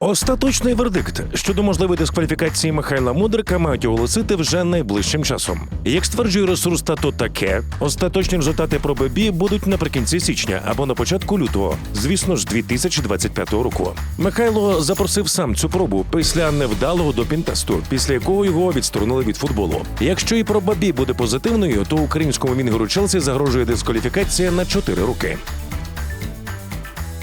Остаточний вердикт щодо можливої дискваліфікації Михайла Мудрика мають оголосити вже найближчим часом. Як стверджує ресурс «Тато таке, остаточні результати про ББ будуть наприкінці січня або на початку лютого, звісно ж, 2025 року. Михайло запросив сам цю пробу після невдалого допінг-тесту, після якого його відсторонили від футболу. Якщо і про Бабі буде позитивною, то українському вінгеру Челсі загрожує дискваліфікація на 4 роки.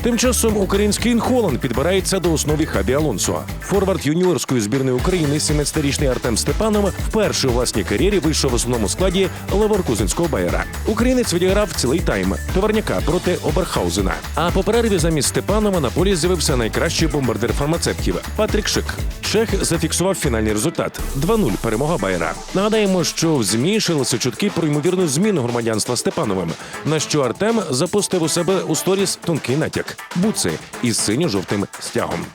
Тим часом український Інхоланд підбирається до основі Хабі Алонсо. Форвард юніорської збірної України, 17-річний Артем Степанов, вперше у власній кар'єрі вийшов в основному складі Леверкузенського Байера. Українець відіграв цілий тайм товарняка проти Оберхаузена. А по перерві замість Степанова на полі з'явився найкращий бомбардир фармацевтів Патрік Шик. Чех зафіксував фінальний результат 2-0 перемога Байера. Нагадаємо, що в змі шилися чутки про ймовірну зміну громадянства Степановим, на що Артем запустив у себе у сторіс тонкий натяк буци із синьо-жовтим стягом.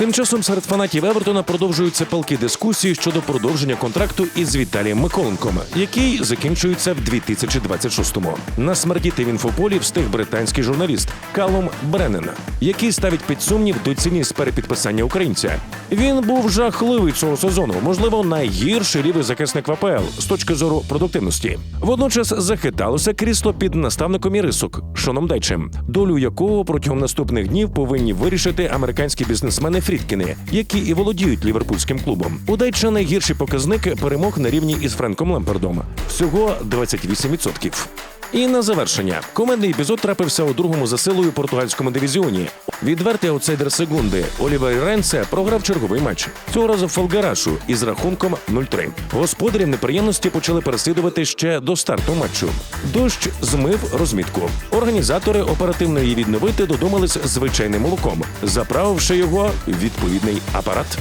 Тим часом серед фанатів Евертона продовжуються палки дискусії щодо продовження контракту із Віталієм Миколенком, який закінчується в 2026-му. Насмердіти в інфополі встиг британський журналіст Калум Бреннен, який ставить під сумнів доцільність перепідписання українця. Він був жахливий цього сезону, можливо, найгірший лівий захисник в АПЛ з точки зору продуктивності. Водночас захиталося крісло під наставником Ірисок Шоном Дайчем, долю якого протягом наступних днів повинні вирішити американські бізнесмени Фрідкіни, які і володіють ліверпульським клубом. У Дайча найгірший показник перемог на рівні із Френком Лемпердом всього 28%. І на завершення командний епізод трапився у другому за силою португальському дивізіоні. Відвертий аутсайдер Сегунди Олівер Ренце програв черговий матч. Цього разу Фолгарашу із рахунком 0-3. Господарів неприємності почали переслідувати ще до старту матчу. Дощ змив розмітку. Організатори оперативно її відновити додумались звичайним молоком, заправивши його в відповідний апарат.